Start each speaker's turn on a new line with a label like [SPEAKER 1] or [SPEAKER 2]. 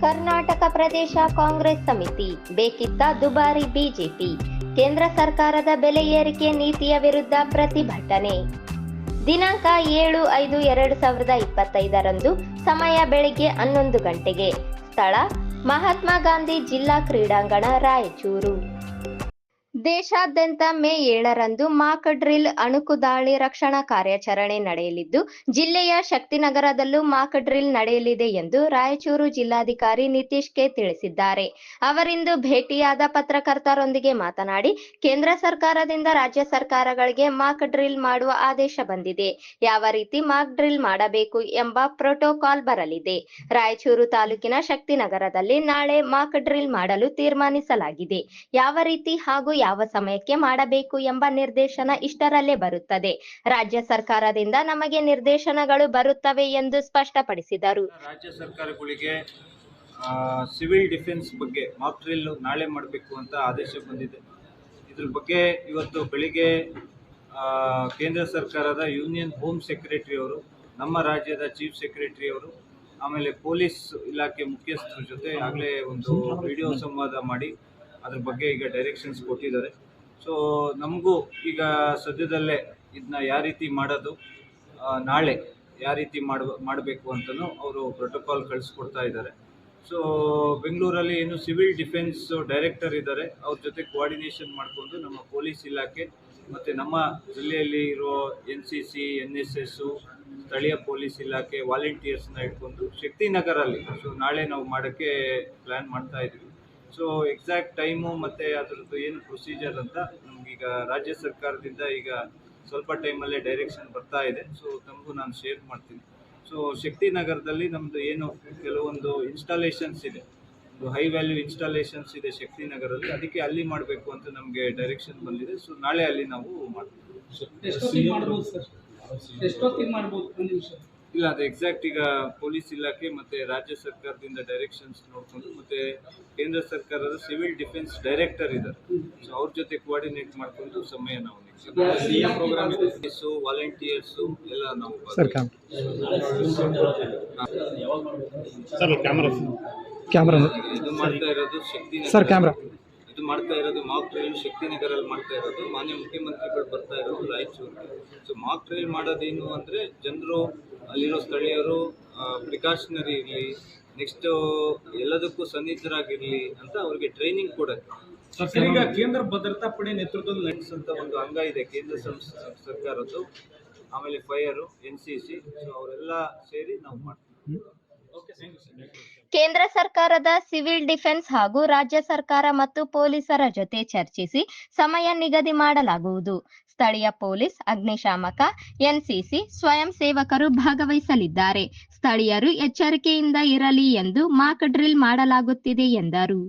[SPEAKER 1] ಕರ್ನಾಟಕ ಪ್ರದೇಶ ಕಾಂಗ್ರೆಸ್ ಸಮಿತಿ. ಬೇಕಿದ್ದ ದುಬಾರಿ ಬಿಜೆಪಿ. ಕೇಂದ್ರ ಸರ್ಕಾರದ ಬೆಲೆ ಏರಿಕೆ ನೀತಿಯ ವಿರುದ್ಧ ಪ್ರತಿಭಟನೆ. ದಿನಾಂಕ ಏಳು ಐದು ಎರಡು ಸಾವಿರದ ಇಪ್ಪತ್ತೈದರಂದು ಸಮಯ ಬೆಳಿಗ್ಗೆ ಹನ್ನೊಂದು ಗಂಟೆಗೆ. ಸ್ಥಳ ಮಹಾತ್ಮ ಗಾಂಧಿ ಜಿಲ್ಲಾ ಕ್ರೀಡಾಂಗಣ ರಾಯಚೂರು. ದೇಶಾದ್ಯಂತ ಮೇ ಏಳರಂದು ಮಾಕ್ ಡ್ರಿಲ್ ಅಣುಕು ದಾಳಿ ರಕ್ಷಣಾ ಕಾರ್ಯಾಚರಣೆ ನಡೆಯಲಿದ್ದು, ಜಿಲ್ಲೆಯ ಶಕ್ತಿನಗರದಲ್ಲೂ ಮಾಕ್ ಡ್ರಿಲ್ ನಡೆಯಲಿದೆ ಎಂದು ರಾಯಚೂರು ಜಿಲ್ಲಾಧಿಕಾರಿ ನಿತೀಶ್ ಕೆ ತಿಳಿಸಿದ್ದಾರೆ. ಅವರಿಂದು ಭೇಟಿಯಾದ ಪತ್ರಕರ್ತರೊಂದಿಗೆ ಮಾತನಾಡಿ, ಕೇಂದ್ರ ಸರ್ಕಾರದಿಂದ ರಾಜ್ಯ ಸರ್ಕಾರಗಳಿಗೆ ಮಾಕ್ ಡ್ರಿಲ್ ಮಾಡುವ ಆದೇಶ ಬಂದಿದೆ. ಯಾವ ರೀತಿ ಮಾಕ್ ಡ್ರಿಲ್ ಮಾಡಬೇಕು ಎಂಬ ಪ್ರೋಟೋಕಾಲ್ ಬರಲಿದೆ. ರಾಯಚೂರು ತಾಲೂಕಿನ ಶಕ್ತಿನಗರದಲ್ಲಿ ನಾಳೆ ಮಾಕ್ ಡ್ರಿಲ್ ಮಾಡಲು ತೀರ್ಮಾನಿಸಲಾಗಿದೆ. ಯಾವ ರೀತಿ ಹಾಗೂ ಯಾವ ಸಮಯಕ್ಕೆ ಮಾಡಬೇಕು ಎಂಬ ನಿರ್ದೇಶನ ಇಷ್ಟರಲ್ಲೇ ಬರುತ್ತದೆ. ರಾಜ್ಯ ಸರ್ಕಾರದಿಂದ ನಮಗೆ ನಿರ್ದೇಶನಗಳು ಬರುತ್ತವೆ ಎಂದು ಸ್ಪಷ್ಟಪಡಿಸಿದರು.
[SPEAKER 2] ರಾಜ್ಯ ಸರ್ಕಾರಗಳಿಗೆ ಸಿವಿಲ್ ಡಿಫೆನ್ಸ್ ಬಗ್ಗೆ ಮಾಕ್ ಡ್ರಿಲ್ ನಾಳೆ ಮಾಡಬೇಕು ಅಂತ ಆದೇಶ ಬಂದಿದೆ. ಇದ್ರ ಬಗ್ಗೆ ಇವತ್ತು ಬೆಳಿಗ್ಗೆ ಕೇಂದ್ರ ಸರ್ಕಾರದ ಯೂನಿಯನ್ ಹೋಮ್ ಸೆಕ್ರೆಟರಿ ಅವರು, ನಮ್ಮ ರಾಜ್ಯದ ಚೀಫ್ ಸೆಕ್ರೆಟರಿ ಅವರು, ಆಮೇಲೆ ಪೊಲೀಸ್ ಇಲಾಖೆ ಮುಖ್ಯಸ್ಥರ ಜೊತೆ ಆಗಲೇ ಒಂದು ವಿಡಿಯೋ ಸಂವಾದ ಮಾಡಿ ಅದ್ರ ಬಗ್ಗೆ ಈಗ ಡೈರೆಕ್ಷನ್ಸ್ ಕೊಟ್ಟಿದ್ದಾರೆ. ಸೊ ನಮಗೂ ಈಗ ಸದ್ಯದಲ್ಲೇ ಇದನ್ನ ಯಾವ ರೀತಿ ಮಾಡೋದು ನಾಳೆ ಯಾವ ರೀತಿ ಮಾಡ ಮಾಡಬೇಕು ಅಂತಲೂ ಅವರು ಪ್ರೋಟೋಕಾಲ್ ಕಳಿಸ್ಕೊಡ್ತಾ ಇದ್ದಾರೆ. ಸೊ ಬೆಂಗಳೂರಲ್ಲಿ ಏನು ಸಿವಿಲ್ ಡಿಫೆನ್ಸ್ ಡೈರೆಕ್ಟರ್ ಇದ್ದಾರೆ. ಅವ್ರ ಜೊತೆ ಕೋಆರ್ಡಿನೇಷನ್ ಮಾಡಿಕೊಂಡು ನಮ್ಮ ಪೊಲೀಸ್ ಇಲಾಖೆ ಮತ್ತು ನಮ್ಮ ಜಿಲ್ಲೆಯಲ್ಲಿ ಇರೋ N C C N S S ಸ್ಥಳೀಯ ಪೊಲೀಸ್ ಇಲಾಖೆ ವಾಲಂಟಿಯರ್ಸ್ನ ಇಟ್ಕೊಂಡು ಶಕ್ತಿನಗರಲ್ಲಿ ಸೊ ನಾಳೆ ನಾವು ಮಾಡೋಕ್ಕೆ ಪ್ಲ್ಯಾನ್ ಮಾಡ್ತಾ ಇದ್ವಿ ಸೊ ಎಕ್ಸಾಕ್ಟ್ ಟೈಮು ಮತ್ತು ಅದರದ್ದು ಏನು ಪ್ರೊಸೀಜರ್ ಅಂತ ನಮಗೀಗ ರಾಜ್ಯ ಸರ್ಕಾರದಿಂದ ಈಗ ಸ್ವಲ್ಪ ಟೈಮಲ್ಲೇ ಡೈರೆಕ್ಷನ್ ಬರ್ತಾ ಇದೆ. ಸೊ ತಮಗೂ ನಾನು ಶೇರ್ ಮಾಡ್ತೀನಿ. ಸೊ ಶಕ್ತಿನಗರದಲ್ಲಿ ನಮ್ಮದು ಏನು ಕೆಲವೊಂದು ಇನ್ಸ್ಟಾಲೇಷನ್ಸ್ ಇದೆ. ಒಂದು ಹೈ ವ್ಯಾಲ್ಯೂ ಇನ್ಸ್ಟಾಲೇಷನ್ಸ್ ಇದೆ ಶಕ್ತಿನಗರಲ್ಲಿ ಅದಕ್ಕೆ ಅಲ್ಲಿ ಮಾಡಬೇಕು ಅಂತ ನಮಗೆ ಡೈರೆಕ್ಷನ್ ಬಂದಿದೆ. ಸೊ ನಾಳೆ ಅಲ್ಲಿ ನಾವು ಮಾಡ್ತೀವಿ. ಇಲ್ಲ ಅದು ಎಕ್ಸಾಕ್ಟ್ ಈಗ ಪೊಲೀಸ್ ಇಲಾಖೆ ಮತ್ತೆ ರಾಜ್ಯ ಸರ್ಕಾರದಿಂದ ಡೈರೆಕ್ಷನ್ಸ್ ನೋಡಿಕೊಂಡು ಮತ್ತೆ ಕೇಂದ್ರ ಸರ್ಕಾರದ ಸಿವಿಲ್ ಡಿಫೆನ್ಸ್ ಡೈರೆಕ್ಟರ್ ಇದ್ದಾರೆ. ಸೊ ಅವ್ರ ಜೊತೆ ಕೋಆರ್ಡಿನೇಟ್ ಮಾಡ್ಕೊಂಡು ಸಮಯ ನಾವು
[SPEAKER 3] ಇದೆ.
[SPEAKER 2] ವಾಲಂಟಿಯರ್ಸು ಎಲ್ಲ ನಾವು
[SPEAKER 4] sir cam sir camera camera
[SPEAKER 2] ಇದು ಮಾಡ್ತಾ ಇರೋದು ಶಕ್ತಿ
[SPEAKER 4] ಸರ್ ಕ್ಯಾಮ್ರಾ
[SPEAKER 2] ಮಾಡ್ತಾ ಇರೋದು ಮಾಕ್ ಟ್ರೈಲ್ ಶಕ್ತಿನಗರಲ್ಲಿ ಮಾಡ್ತಾ ಇರೋದು ಮಾನ್ಯ ಮುಖ್ಯಮಂತ್ರಿಗಳು ಬರ್ತಾ ಇರೋದು ರಾಯಚೂರಿಗೆ ಸೊ ಮಾಕ್ ಟ್ರೈಲ್ ಮಾಡೋದೇನು ಅಂದರೆ ಜನರು ಅಲ್ಲಿರೋ ಸ್ಥಳೀಯರು ಪ್ರಿಕಾಷನರಿ ಇರಲಿ ನೆಕ್ಸ್ಟ್ ಎಲ್ಲದಕ್ಕೂ ಸನ್ನಿಧರಾಗಿರಲಿ ಅಂತ ಅವ್ರಿಗೆ ಟ್ರೈನಿಂಗ್ ಕೊಡೋದು
[SPEAKER 3] ಸರ್ ಈಗ ಕೇಂದ್ರ ಭದ್ರತಾ ಪಡೆ ನೇತೃತ್ವದಲ್ಲಿ
[SPEAKER 2] ನಡೆಸಂತ ಒಂದು ಅಂಗ ಇದೆ ಕೇಂದ್ರ ಸರ್ಕಾರದ್ದು. ಆಮೇಲೆ fire N C C so ಅವರೆಲ್ಲ ಸೇರಿ ನಾವು ಮಾಡ್ತೀವಿ.
[SPEAKER 3] ಓಕೆ ಥ್ಯಾಂಕ್ ಯು ಸರ್
[SPEAKER 1] ಕೇಂದ್ರ ಸರ್ಕಾರದ ಸಿವಿಲ್ ಡಿಫೆನ್ಸ್ ಹಾಗೂ ರಾಜ್ಯ ಸರ್ಕಾರ ಮತ್ತು ಪೊಲೀಸರ ಜೊತೆ ಚರ್ಚಿಸಿ ಸಮಯ ನಿಗದಿ ಮಾಡಲಾಗುವುದು. ಸ್ಥಳೀಯ ಪೊಲೀಸ್, ಅಗ್ನಿಶಾಮಕ, ಎನ್ಸಿಸಿ ಸ್ವಯಂ ಸೇವಕರು ಭಾಗವಹಿಸಲಿದ್ದಾರೆ. ಸ್ಥಳೀಯರು ಎಚ್ಚರಿಕೆಯಿಂದ ಇರಲಿ ಎಂದು ಮಾಕ್ ಡ್ರಿಲ್ ಮಾಡಲಾಗುತ್ತಿದೆ ಎಂದರು.